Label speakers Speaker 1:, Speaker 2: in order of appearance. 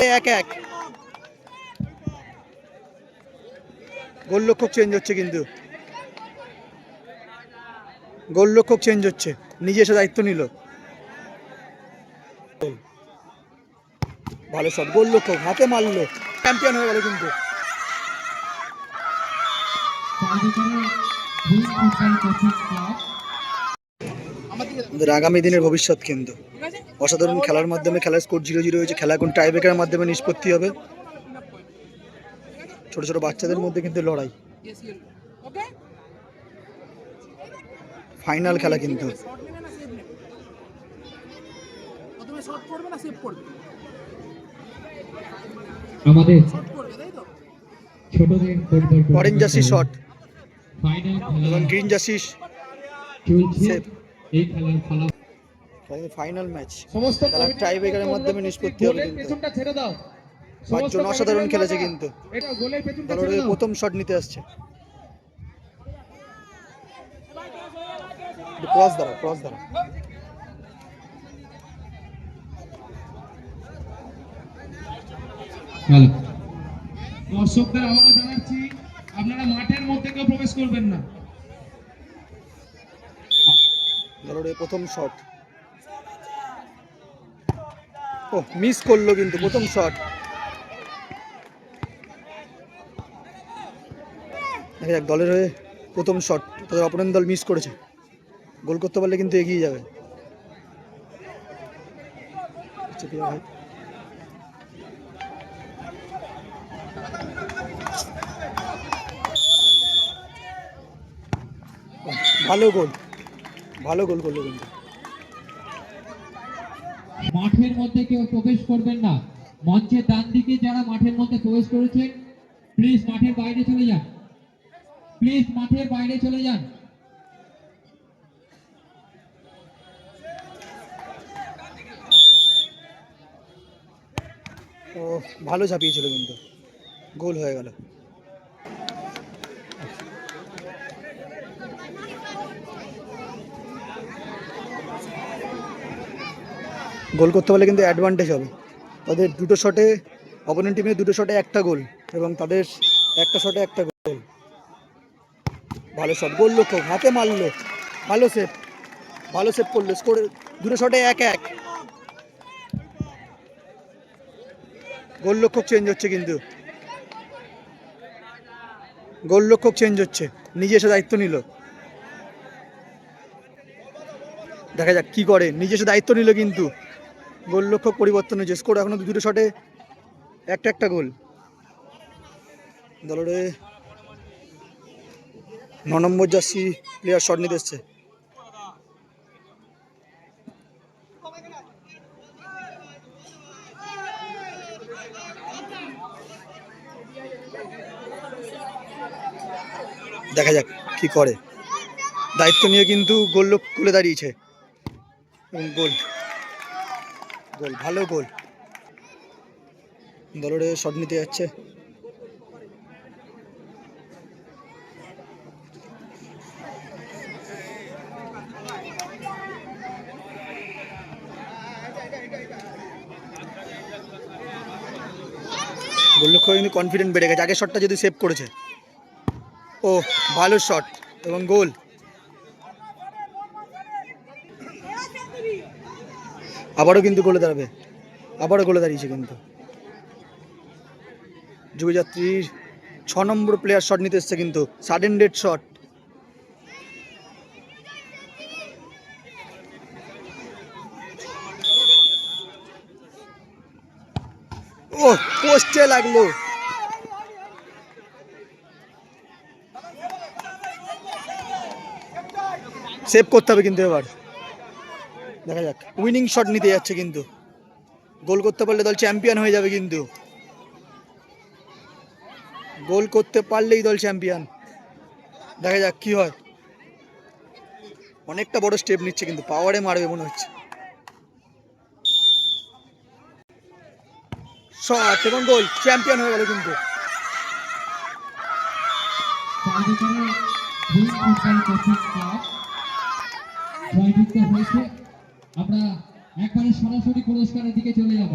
Speaker 1: এক এক। গোলরক্ষক চেঞ্জ হচ্ছে কিন্তু। গোলরক্ষক চেঞ্জ হচ্ছে। নিজে এসে দায়িত্ব নিল। ভালো শট গোলরক্ষক হাতে মারলো। চ্যাম্পিয়ন হয়ে গেল কিন্তু। আগামী দিনের ভবিষ্যৎ কিন্তু। অসাধারণ খেলার মাধ্যমে খেলার স্কোর জিরো জিরো হয়েছে। খেলা এখন টাইব্রেকারের মাধ্যমে নিষ্পত্তি হবে। ছোট ছোট বাচ্চাদের মধ্যে কিন্তু লড়াই। ফাইনাল খেলা কিন্তু।
Speaker 2: আমাদের ছোটদের
Speaker 1: orange jersey shot
Speaker 2: final
Speaker 1: green jersey
Speaker 2: চলছে। এই খেলার ফলাফল
Speaker 1: ফাইনাল ম্যাচ
Speaker 3: সমস্ত
Speaker 1: খেলার টাইব্রেকারের মাধ্যমে নিষ্পত্তি হবে কিন্তু। পাঁচজন অসাধারণ খেলেছে কিন্তু। দলের প্রথম শট নিতে আসছে। ক্রস দ্বারা ক্রস দ্বারা
Speaker 3: দর্শকদের আবারও জানাচ্ছি আপনারা মাঠের মধ্যে কেউ প্রবেশ করবেন না।
Speaker 1: প্রথম শট ও মিস করল কিন্তু প্রথম শট দেখা যাক দলের হয়ে প্রথম শট তাদের অপরেন দল মিস করেছে। গোল করতে পারলে কিন্তু এগিয়ে যাবে। আচ্ছা, ভাই। ও, ভালো গোল। ভালো গোল করল কিন্তু।
Speaker 2: মাঠের মধ্যে কেউ প্রবেশ করবেন না। মঞ্চের ডান দিকে যারা মাঠের মধ্যে প্রবেশ করেছেন প্লিজ মাঠের বাইরে চলে যান। প্লিজ মাঠের বাইরে চলে যান।
Speaker 1: ও, ভালো ঝাঁপিয়েছিল কিন্তু। গোল হয়ে গেল। গোল করতে পারলে কিন্তু অ্যাডভান্টেজ হবে। তাদের দুটো শটে অপোনেন্ট টিমের দুটো শটে একটা গোল এবং তাদের একটা শটে একটা গোল। ভালো শট গোল লক্ষ্য হাতে মারলো ভালো সেভ ভালো সেভ করল স্কোর দুটো শটে এক এক। গোলরক্ষক চেঞ্জ হচ্ছে কিন্তু। গোলরক্ষক চেঞ্জ হচ্ছে, নিজে এসে দায়িত্ব নিল। দেখা যাক কি করে, নিজে এসে দায়িত্ব নিল কিন্তু। গোলরক্ষক পরিবর্তন হয়েছে স্কোর এখনও দুটো শটে একটা একটা গোল। দলের ন নম্বর জার্সি প্লেয়ার শট নিতে এসছে। দেখা যাক কি করে। দায়িত্ব নিয়ে কিন্তু গোল লোক খুলে দাঁড়িয়েছে। এবং গোল। গোল, ভালো গোল। দলের শট নিতে যাচ্ছে। গোলরক্ষক কনফিডেন্ট বেড়ে গেছে। আগের শটটা যদি সেভ করেছে। ও, ভালো শট এবং গোল। আবারও কিন্তু গোলে দাঁড়াবে। আবারও গোলে দাঁড়িয়েছে কিন্তু। যুগযাত্রীর ছ নম্বর প্লেয়ার শট নিতে এসছে কিন্তু সাডেন ডেড শট ও পোস্টে লাগল। সেভ করতে হবে কিন্তু এবার। দেখা যাক। উইনিং শট নিতে যাচ্ছে কিন্তু। গোল করতে পারলে দল চ্যাম্পিয়ন হয়ে যাবে কিন্তু। গোল করতে পারলেই দল চ্যাম্পিয়ন দেখা যাক কি হয়। অনেকটা বড় স্টেপ নিচ্ছে কিন্তু পাওয়ারে মারবে মনে হচ্ছে। শট এবং গোল চ্যাম্পিয়ন হয়ে গেল কিন্তু।
Speaker 2: হয়েছে আমরা একবারে সরাসরি পুরস্কারের দিকে চলে যাব।